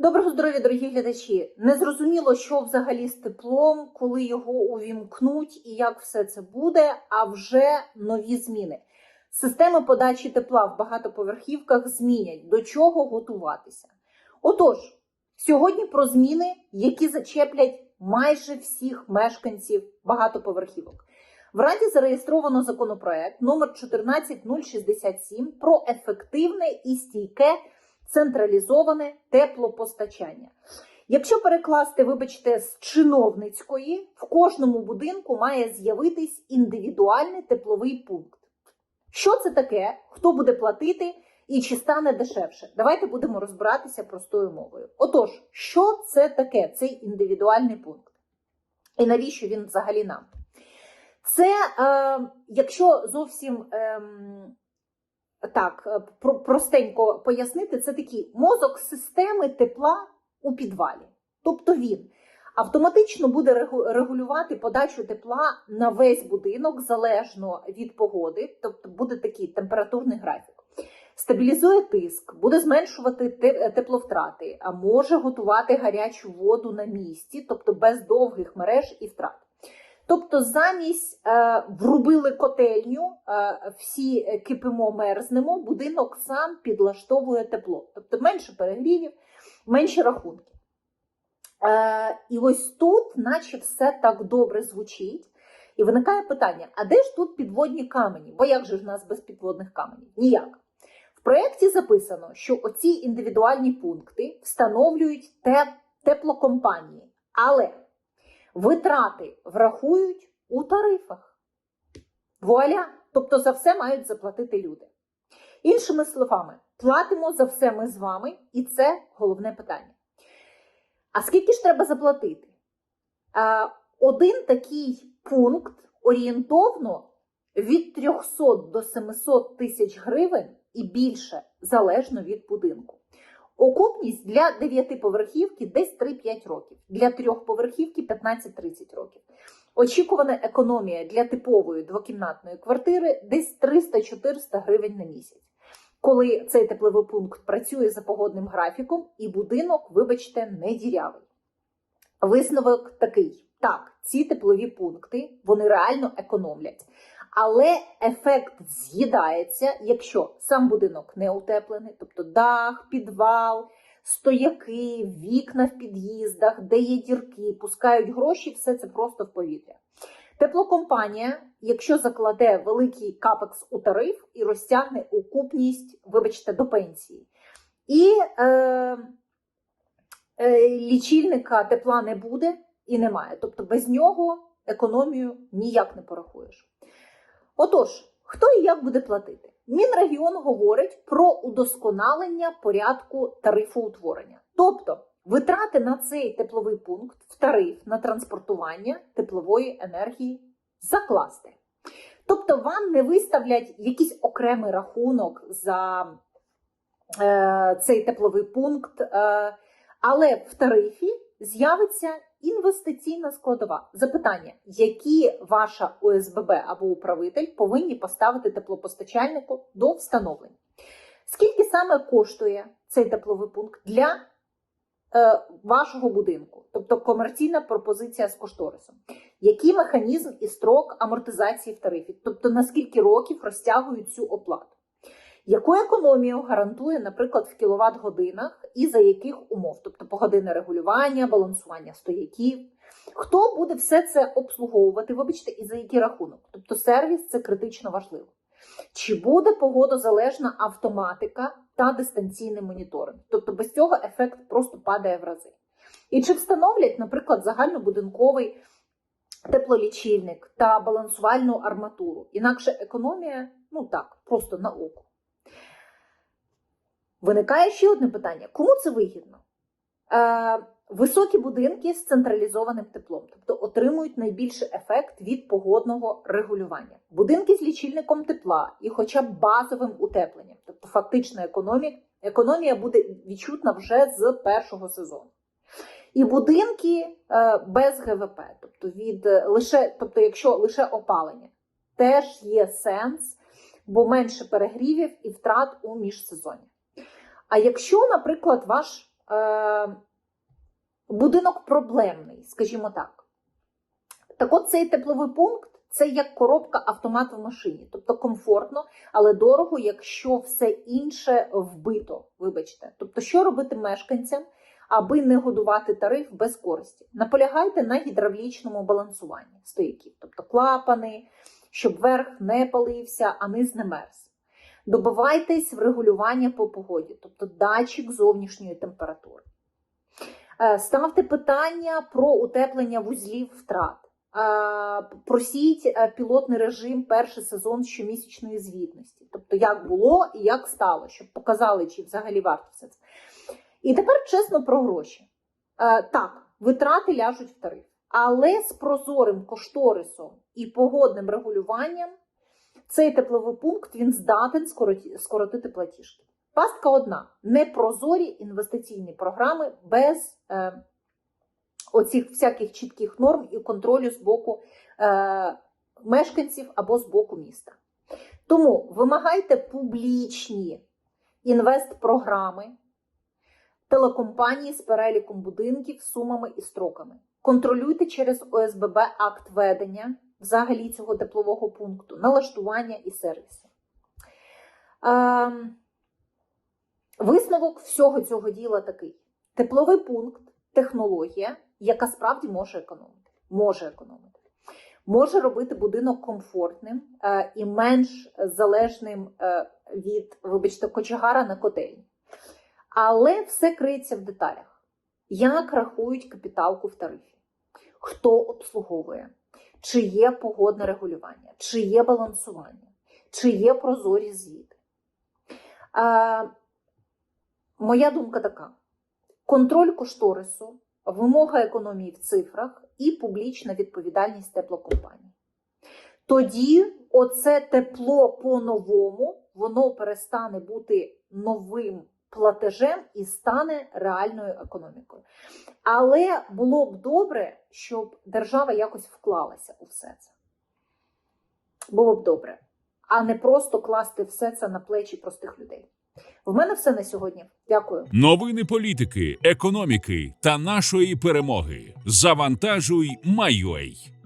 Доброго здоров'я, дорогі глядачі! Незрозуміло, що взагалі з теплом, коли його увімкнуть і як все це буде, а вже нові зміни. Системи подачі тепла в багатоповерхівках змінять, до чого готуватися. Отож, сьогодні про зміни, які зачеплять майже всіх мешканців багатоповерхівок. В Раді зареєстровано законопроект номер 14067 про ефективне і стійке централізоване теплопостачання. Якщо перекласти, вибачте, з чиновницької, в кожному будинку має з'явитись індивідуальний тепловий пункт. Що це таке? Хто буде платити і чи стане дешевше? Давайте будемо розбиратися простою мовою. Отож, що це таке, цей індивідуальний пункт? І навіщо він взагалі нам? Це, е, якщо зовсім ем, так е, про- простенько пояснити, це такий мозок системи тепла у підвалі. Тобто він автоматично буде регу- регулювати подачу тепла на весь будинок залежно від погоди, тобто буде такий температурний графік. Стабілізує тиск, буде зменшувати те- тепловтрати, а може готувати гарячу воду на місці, тобто без довгих мереж і втрат. Тобто, замість е, врубили котельню, е, всі кипимо, мерзнемо, будинок сам підлаштовує тепло. Тобто менше перегрівів, менше рахунків. Е, і ось тут, наче все так добре звучить. І виникає питання: а де ж тут підводні камені? Бо як же ж нас без підводних каменів? Ніяк. В проєкті записано, що оці індивідуальні пункти встановлюють те- теплокомпанії, але витрати врахують у тарифах. Вуаля! Тобто за все мають заплатити люди. Іншими словами, платимо за все ми з вами, і це головне питання. А скільки ж треба заплатити? Один такий пункт орієнтовно від 300 до 700 тисяч гривень і більше, залежно від будинку. Окупність для 9-поверхівки десь 3-5 років, для трьохповерхівки 15-30 років. Очікувана економія для типової двокімнатної квартири десь 300-400 гривень на місяць. Коли цей тепловий пункт працює за погодним графіком, і будинок, вибачте, не дірявий. Висновок такий: так, ці теплові пункти вони реально економлять. Але ефект з'їдається, якщо сам будинок не утеплений, тобто дах, підвал, стояки, вікна в під'їздах, де є дірки, пускають гроші, все це просто в повітря. Теплокомпанія, якщо закладе великий капекс у тариф і розтягне окупність, вибачте, до пенсії. І е, е, лічильника тепла не буде і немає. Тобто без нього економію ніяк не порахуєш. Отож, хто і як буде платити? Мінрегіон говорить про удосконалення порядку тарифоутворення. Тобто витрати на цей тепловий пункт в тариф на транспортування теплової енергії закласти. Тобто вам не виставлять якийсь окремий рахунок за е, цей тепловий пункт, е, але в тарифі з'явиться інвестиційна складова. Запитання, які ваша ОСББ або управитель повинні поставити теплопостачальнику до встановлення? Скільки саме коштує цей тепловий пункт для е, вашого будинку, тобто комерційна пропозиція з кошторисом? Який механізм і строк амортизації в тарифі? Тобто наскільки років розтягують цю оплату? Яку економію гарантує, наприклад, в кіловат-годинах і за яких умов, тобто погодинне регулювання, балансування стояків? Хто буде все це обслуговувати, вибачте, і за який рахунок? Тобто сервіс це критично важливо. Чи буде погодозалежна автоматика та дистанційний моніторинг? Тобто без цього ефект просто падає в рази. І чи встановлять, наприклад, загальнобудинковий теплолічильник та балансувальну арматуру? Інакше економія, ну так, просто на око. Виникає ще одне питання: кому це вигідно? Е, високі будинки з централізованим теплом, тобто отримують найбільший ефект від погодного регулювання. Будинки з лічильником тепла і хоча б базовим утепленням, тобто фактично економія, економія буде відчутна вже з першого сезону. І будинки е, без ГВП, тобто від е, лише, тобто, якщо лише опалення, теж є сенс, бо менше перегрівів і втрат у міжсезонні. А якщо, наприклад, ваш е, будинок проблемний, скажімо так. Так от цей тепловий пункт це як коробка автомат в машині, тобто комфортно, але дорого, якщо все інше вбито. Вибачте. Тобто, що робити мешканцям, аби не годувати тариф без користі? Наполягайте на гідравлічному балансуванні стояків, тобто клапани, щоб верх не палився, а низ не мерз. Добивайтесь врегулювання по погоді, тобто датчик зовнішньої температури. Е, Ставте питання про утеплення вузлів втрат. Е, Просіть е, пілотний режим перший сезон щомісячної звітності. Тобто, як було і як стало, щоб показали, чи взагалі варто все це. І тепер чесно про гроші. Так, витрати ляжуть в тариф, але з прозорим кошторисом і погодним регулюванням цей тепловий пункт він здатен скоротити платіжки. Пастка одна: непрозорі інвестиційні програми без е, оцих всяких чітких норм і контролю з боку е, мешканців або з боку міста. Тому вимагайте публічні інвестпрограми телекомпанії з переліком будинків, сумами і строками. Контролюйте через ОСББ акт ведення взагалі цього теплового пункту, налаштування і сервіси. Ем, Висновок всього цього діла такий: тепловий пункт технологія, яка справді може економити. Може економити. Може робити будинок комфортним е, і менш залежним е, від, вибачте, кочегара на котельні. Але все криється в деталях. Як рахують капіталку в тарифі? Хто обслуговує? Чи є погодне регулювання, чи є балансування, чи є прозорі звіти? Е, моя думка така: контроль кошторису, вимога економії в цифрах і публічна відповідальність теплокомпанії. Тоді оце тепло по-новому, воно перестане бути новим платежем і стане реальною економікою. Але було б добре, щоб держава якось вклалася у все це. Було б добре, а не просто класти все це на плечі простих людей. В мене все на сьогодні. Дякую. Новини політики, економіки та нашої перемоги. Завантажуй, Майой.